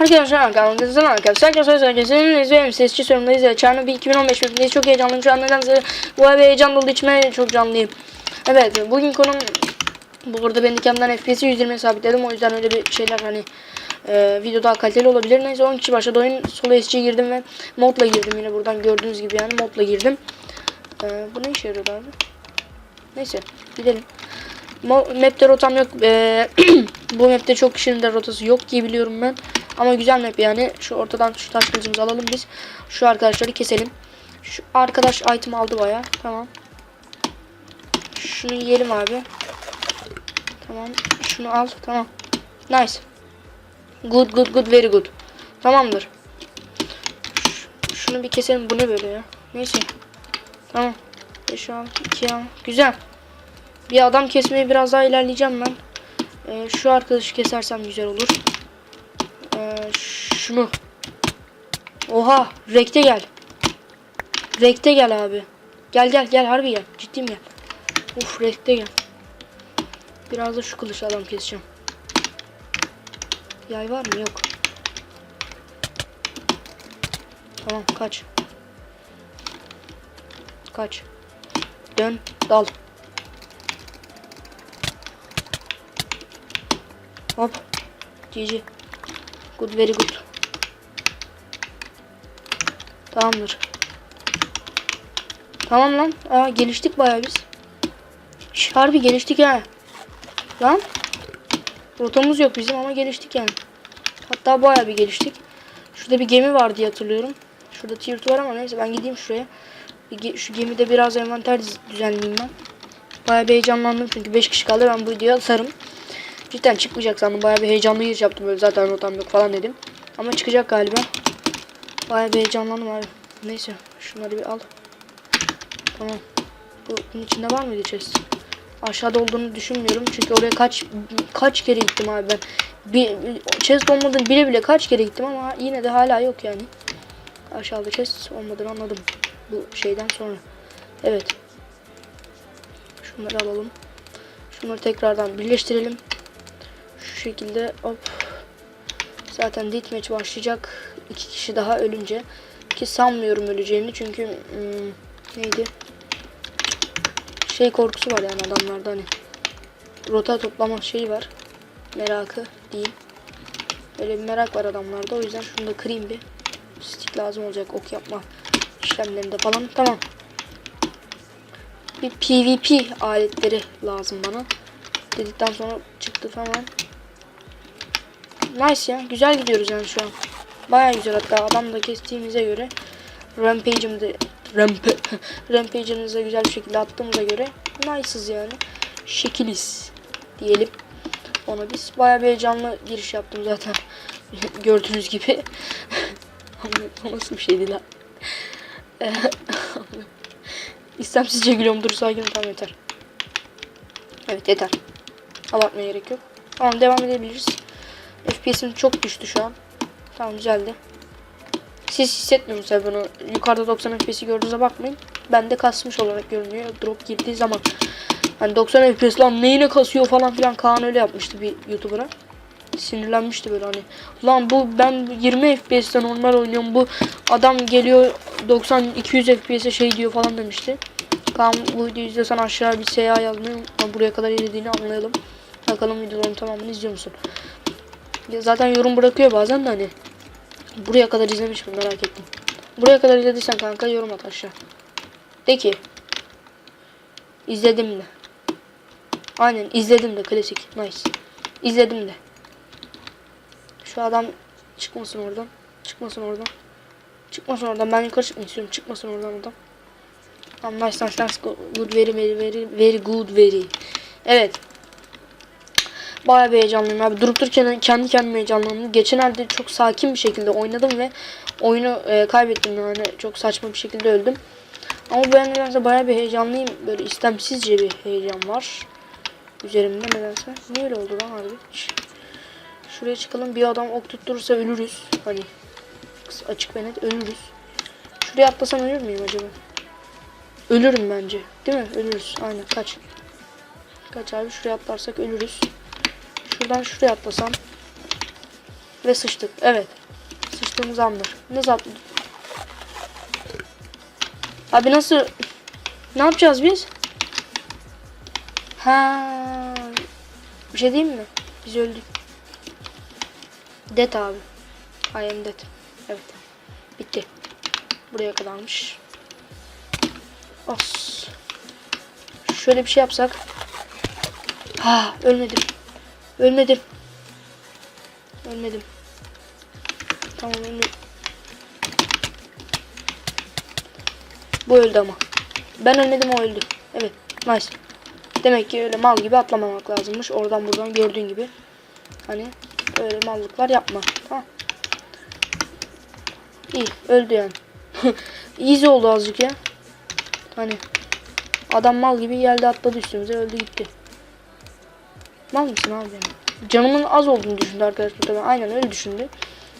Arkadaşlar kanalımızdan arkadaşlar. Arkadaşlar arkadaşlar izleyelim. Sesçi sorumdayız ya. Çarnı bir 2015 bölümündeyiz. Çok heyecanlıyım. Şu an nedense bu ay bir heyecan dolu içime çok canlıyım. Evet bugün konum burada ben kendimden FPS'i 120 sabitledim. O yüzden öyle bir şeyler hani e, video daha kaliteli olabilir. Neyse 10 kişi başladı oyun. Solo SC girdim ve modla girdim yine buradan gördüğünüz gibi yani modla girdim. E, bu ne işe yarıyor abi? Neyse gidelim. Mo- Map'te rotam yok. Ee, bu map'te çok kişinin de rotası yok diye biliyorum ben. Ama güzel map yani. Şu ortadan şu taş kılıcımızı alalım biz. Şu arkadaşları keselim. Şu arkadaş item aldı baya. Tamam. Şunu yiyelim abi. Tamam. Şunu al. Tamam. Nice. Good good good very good. Tamamdır. Şunu bir keselim. Bu ne böyle ya? Neyse. Tamam. 5 al. 2 al. Güzel. Bir adam kesmeye biraz daha ilerleyeceğim ben. Ee, şu arkadaşı kesersem güzel olur. Ee, şunu. Oha, rekte gel. Rekte gel abi. Gel gel gel harbi gel. Ciddiyim gel. Uf rekte gel. Biraz da şu kılıç adam keseceğim. Yay var mı? Yok. Tamam kaç. Kaç. Dön dal. Hop. GG. Good very good. Tamamdır. Tamam lan. Aa geliştik bayağı biz. Harbi geliştik ha. Lan. Rotamız yok bizim ama geliştik yani. Hatta bayağı bir geliştik. Şurada bir gemi var diye hatırlıyorum. Şurada tier 2 var ama neyse ben gideyim şuraya. Şu gemide biraz envanter düz- düzenleyeyim ben. Bayağı bir heyecanlandım çünkü 5 kişi kaldı ben bu videoya atarım. Cidden çıkmayacak sandım. Bayağı bir heyecanlı giriş yaptım böyle zaten rotam yok falan dedim. Ama çıkacak galiba. Bayağı bir heyecanlandım abi. Neyse şunları bir al. Tamam. Bu, bunun içinde var mıydı chest? Aşağıda olduğunu düşünmüyorum. Çünkü oraya kaç kaç kere gittim abi ben. Bir, chest olmadığını bile bile kaç kere gittim ama yine de hala yok yani. Aşağıda chest olmadığını anladım. Bu şeyden sonra. Evet. Şunları alalım. Şunları tekrardan birleştirelim. Şu şekilde hop. Zaten deathmatch başlayacak. İki kişi daha ölünce. Ki sanmıyorum öleceğini çünkü hmm, neydi? Şey korkusu var yani adamlarda hani. Rota toplama şeyi var. Merakı değil. Öyle bir merak var adamlarda. O yüzden şunu da kırayım bir. Stick lazım olacak ok yapma işlemlerinde falan. Tamam. Bir PvP aletleri lazım bana. Dedikten sonra çıktı falan. Nice ya. Güzel gidiyoruz yani şu an. Baya güzel hatta adam da kestiğimize göre Rampage'imde Ramp Rampage'imize güzel bir şekilde attığımıza göre nice'ız yani. Şekiliz diyelim. Ona biz baya bir heyecanlı giriş yaptım zaten. Gördüğünüz gibi. o nasıl bir şeydi lan? İstemsizce gülüyorum. Dur sakin tamam yeter. Evet yeter. Abartmaya gerek yok. Tamam devam edebiliriz. FPS'im çok düştü şu an. Tamam güzeldi. Siz hissetmiyorsunuz tabii bunu. Yukarıda 90 FPS'i gördüğünüze bakmayın. Bende kasmış olarak görünüyor. Drop girdiği zaman. Hani 90 FPS lan neyine kasıyor falan filan Kaan öyle yapmıştı bir YouTuber'a. Sinirlenmişti böyle hani. Lan bu ben 20 FPS'te normal oynuyorum. Bu adam geliyor 90 200 FPS'e şey diyor falan demişti. Kaan bu videoyu izliyorsan aşağı bir SA yazmayı. Buraya kadar izlediğini anlayalım. Bakalım videoların tamamını izliyor musun? Zaten yorum bırakıyor bazen de hani. Buraya kadar izlemiş mi merak ettim. Buraya kadar izlediysen kanka yorum at aşağı. De ki. İzledim de. Aynen izledim de klasik. Nice. İzledim de. Şu adam çıkmasın oradan. Çıkmasın oradan. Çıkmasın oradan. Ben yukarı çıkmak istiyorum. Çıkmasın oradan adam. Tamam nice nice nice. Good very very very very good very. Evet. Bayağı bir heyecanlıyım abi. Durup dururken kendi kendime heyecanlandım. Geçenlerde çok sakin bir şekilde oynadım ve oyunu e, kaybettim yani. Çok saçma bir şekilde öldüm. Ama ben nedense bayağı bir heyecanlıyım. Böyle istemsizce bir heyecan var. Üzerimde nedense. Niye öyle oldu lan harbi? Şuraya çıkalım. Bir adam ok tutturursa ölürüz. Hani açık ve net ölürüz. Şuraya atlasam ölür müyüm acaba? Ölürüm bence. Değil mi? Ölürüz. Aynen kaç. Kaç abi şuraya atlarsak ölürüz. Şuradan şuraya atlasam. Ve sıçtık. Evet. Sıçtığımız andır. Nasıl atladık? Abi nasıl? Ne yapacağız biz? Ha. Bir şey diyeyim mi? Biz öldük. Dead abi. I am dead. Evet. Bitti. Buraya kadarmış. Os. Şöyle bir şey yapsak. Ha, ölmedim. Ölmedim. Ölmedim. Tamam ölmedim. Bu öldü ama. Ben ölmedim o öldü. Evet. Nice. Demek ki öyle mal gibi atlamamak lazımmış. Oradan buradan gördüğün gibi. Hani öyle mallıklar yapma. Tamam. İyi. Öldü yani. Easy oldu azıcık ya. Hani adam mal gibi geldi atladı üstümüze öldü gitti. Mal mısın abi yani? Canımın az olduğunu düşündü arkadaş tabii. Aynen öyle düşündü.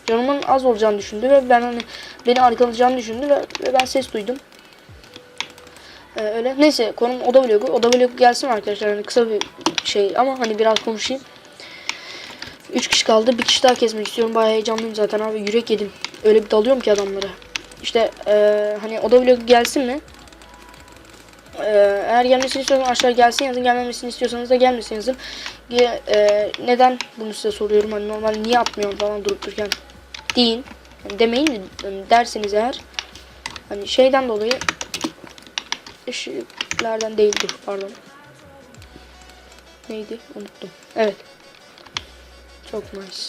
Canımın az olacağını düşündü ve ben hani beni arkalayacağını düşündü ve, ve ben ses duydum. Ee, öyle. Neyse konum oda vlogu. Oda vlogu gelsin arkadaşlar. Hani kısa bir şey ama hani biraz konuşayım. 3 kişi kaldı. Bir kişi daha kesmek istiyorum. Bayağı heyecanlıyım zaten abi. Yürek yedim. Öyle bir dalıyorum ki adamlara. İşte eee, hani oda vlogu gelsin mi? Eee, eğer gelmesini istiyorsanız aşağı gelsin yazın. Gelmemesini istiyorsanız da gelmesin yazın. Ge- eee, neden bunu size soruyorum. Hani normal niye atmıyorum falan durup dururken deyin. Yani demeyin de yani derseniz eğer. Hani şeyden dolayı ışıklardan değildir pardon. Neydi? Unuttum. Evet. Çok nice.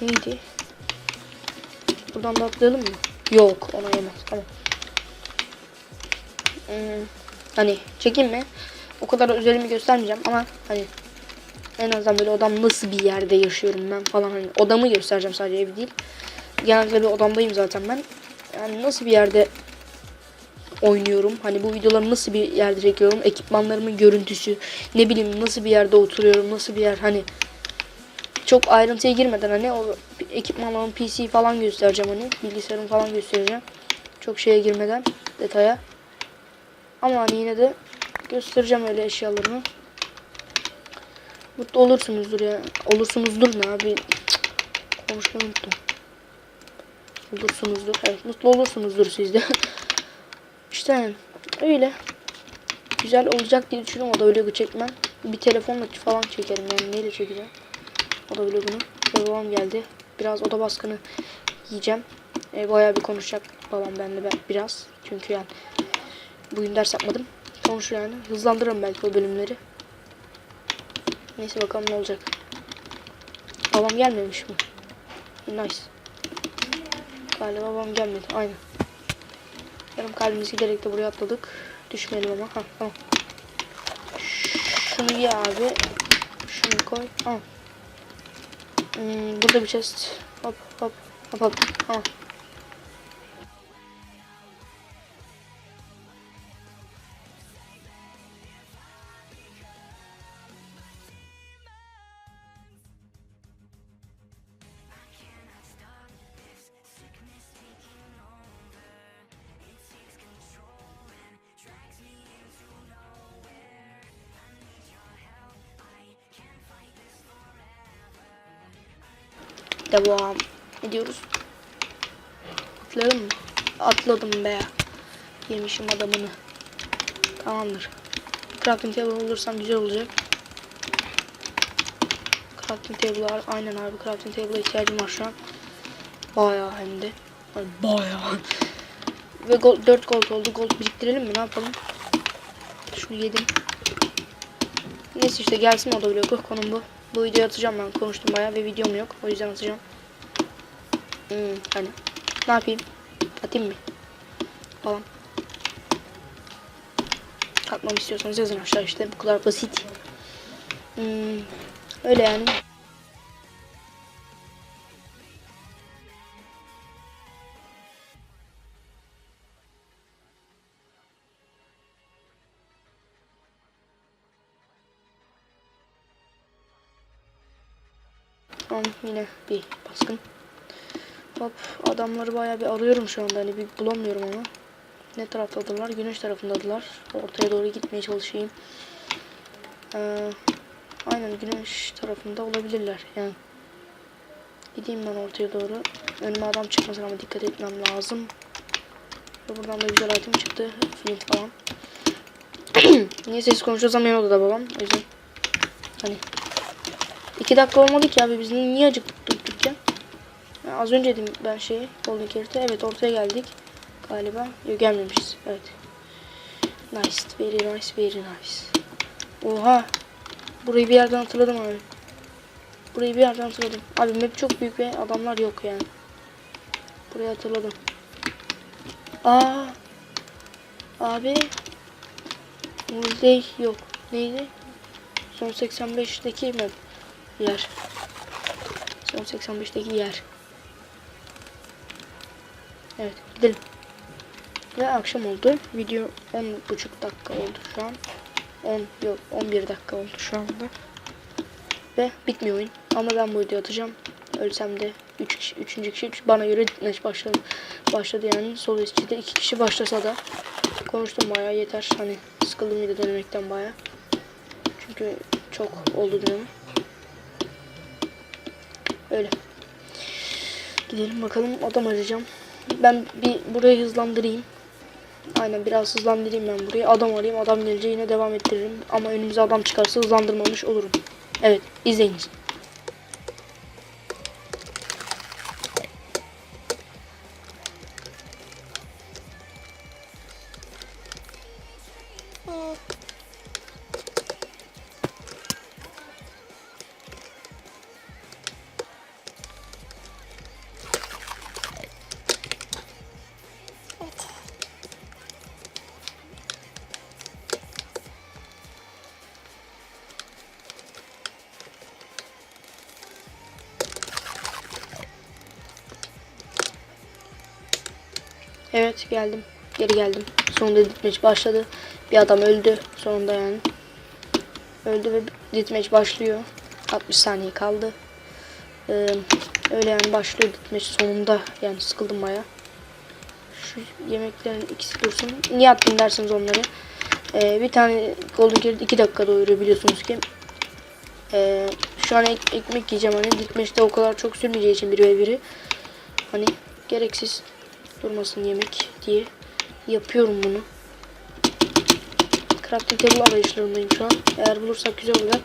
Neydi? Buradan da atlayalım mı? Yok ona yemez. Tamam. Hmm, hani çekeyim mi? O kadar özelimi göstermeyeceğim ama hani en azından böyle odam nasıl bir yerde yaşıyorum ben falan hani odamı göstereceğim sadece ev değil. Genelde bir odamdayım zaten ben. Yani nasıl bir yerde oynuyorum. Hani bu videoları nasıl bir yerde çekiyorum. Ekipmanlarımın görüntüsü. Ne bileyim nasıl bir yerde oturuyorum. Nasıl bir yer hani. Çok ayrıntıya girmeden hani o ekipmanların PC falan göstereceğim hani. Bilgisayarımı falan göstereceğim. Çok şeye girmeden detaya. Ama hani yine de göstereceğim öyle eşyalarımı. Mutlu olursunuzdur ya. Olursunuzdur ne abi. Konuşmayı unuttum. Olursunuzdur. Evet mutlu olursunuzdur siz de. İşte öyle. Güzel olacak diye düşünüyorum o da vlogu çekmem. Bir telefonla falan çekerim yani neyle çekeceğim. O da vlogunu. Babam geldi. Biraz oda baskını yiyeceğim. E, bayağı bir konuşacak babam benimle ben biraz. Çünkü yani bugün ders yapmadım. Konuşur yani. Hızlandırırım belki o bölümleri. Neyse bakalım ne olacak. Babam gelmemiş mi? Nice. Galiba babam gelmedi. Aynen. Yarım kalbimiz giderek de buraya atladık. Düşmeyelim ama. Ha, tamam. Şunu ye abi. Şunu koy. Ha. Hmm, burada bir chest. Hop hop hop hop. Ha. Devam ediyoruz. Atlayalım mı? Atladım be. Yemişim adamını. Tamamdır. Crafting table olursam güzel olacak. Crafting table'lar aynen abi crafting table'a ihtiyacım var şu an. Bayağı hem de. Bayağı. Ve gold, 4 gold oldu. Gold biriktirelim mi? Ne yapalım? Şunu yedim. Neyse işte gelsin o da vlogu. Konum bu. Bu videoyu atacağım ben. Konuştum bayağı ve videom yok. O yüzden atacağım. Hmm, hani. Ne yapayım? Atayım mı? Falan. Atmamı istiyorsanız yazın aşağı işte. Bu kadar basit. Hmm, öyle yani. Tamam yine bir baskın. Hop adamları bayağı bir arıyorum şu anda hani bir bulamıyorum ama. Ne taraftadırlar? Güneş tarafındadılar. Ortaya doğru gitmeye çalışayım. Ee, aynen güneş tarafında olabilirler. Yani gideyim ben ortaya doğru. Önüme adam çıkmasın ama dikkat etmem lazım. Ve buradan da güzel item çıktı. Flint falan. Niye ses konuşuyorsam yan odada babam. O yüzden hani iki dakika olmadı ki abi biz niye acıktık ya? Ya Az önce dedim ben şeyi Golden Carrot'e. Evet ortaya geldik. Galiba. Yok gelmemişiz. Evet. Nice. Very nice. Very nice. Oha. Burayı bir yerden hatırladım abi. Burayı bir yerden hatırladım. Abi map çok büyük ve adamlar yok yani. Burayı hatırladım. Aa. Abi. Mulday yok. Neydi? Son 85'teki map. Yer. Son 85'teki yer. Evet gidelim. Ve akşam oldu. Video 10,5 dakika oldu şu an. 10 yok 11 dakika oldu şu anda. Ve bitmiyor oyun. Ama ben bu videoyu atacağım. Ölsem de 3 kişi, 3. kişi bana göre maç başladı. Başladı yani. Sol de 2 kişi başlasa da konuştum bayağı yeter. Hani sıkıldım video denemekten bayağı. Çünkü çok oldu dönem. Öyle. Gidelim bakalım adam arayacağım. Ben bir burayı hızlandırayım. Aynen biraz hızlandırayım ben burayı. Adam arayayım. Adam gelince yine devam ettiririm. Ama önümüze adam çıkarsa hızlandırmamış olurum. Evet izleyiniz. Evet geldim. Geri geldim. Sonunda ditmeç başladı. Bir adam öldü sonunda yani. Öldü ve ditmeç başlıyor. 60 saniye kaldı. Ee, öyle yani başlıyor ditmeç sonunda. Yani sıkıldım baya. Şu yemeklerin ikisi dursun. Niye attın dersiniz onları. Ee, bir tane Golden Carrot 2 dakika doyuruyor biliyorsunuz ki. Ee, şu an ek- ekmek yiyeceğim hani ditmeçte o kadar çok sürmeyeceği için biri ve biri. Hani gereksiz durmasın yemek diye yapıyorum bunu. Crafting table arayışlarındayım şu an. Eğer bulursak güzel olur.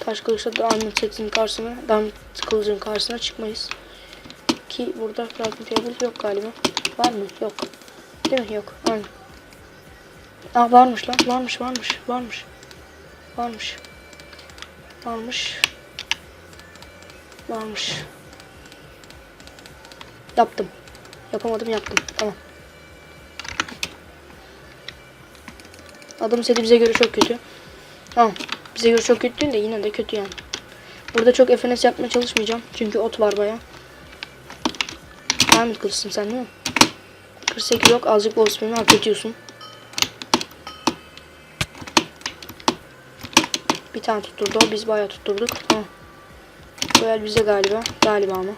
Taş kılıçla diamond setinin karşısına, diamond kılıcın karşısına çıkmayız. Ki burada crafting table yok galiba. Var mı? Yok. Değil mi? Yok. Aynen. Aa varmış lan. Varmış, varmış, varmış. Varmış. Varmış. Varmış. Yaptım. Yapamadım yaptım. Tamam. Adım seti bize göre çok kötü. Tamam. Bize göre çok kötü de yine de kötü yani. Burada çok FNS yapmaya çalışmayacağım. Çünkü ot var baya. Diamond kılıçsın sen değil mi? 48 yok. Azıcık spam'i hak ediyorsun. Bir tane tutturdu. Biz bayağı tutturduk. Ha. El bize galiba. Galiba ama.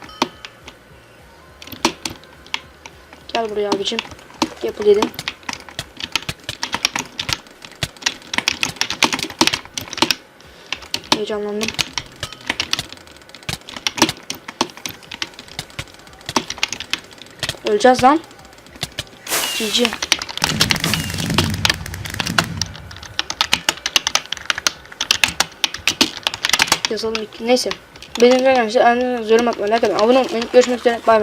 Gel buraya abicim. Yapı dedim. Heyecanlandım. Öleceğiz lan. GG. Yazalım. Neyse. Benim arkadaşlar yorum atmayı, like atmayı, abone olmayı. Görüşmek üzere. Bay bay.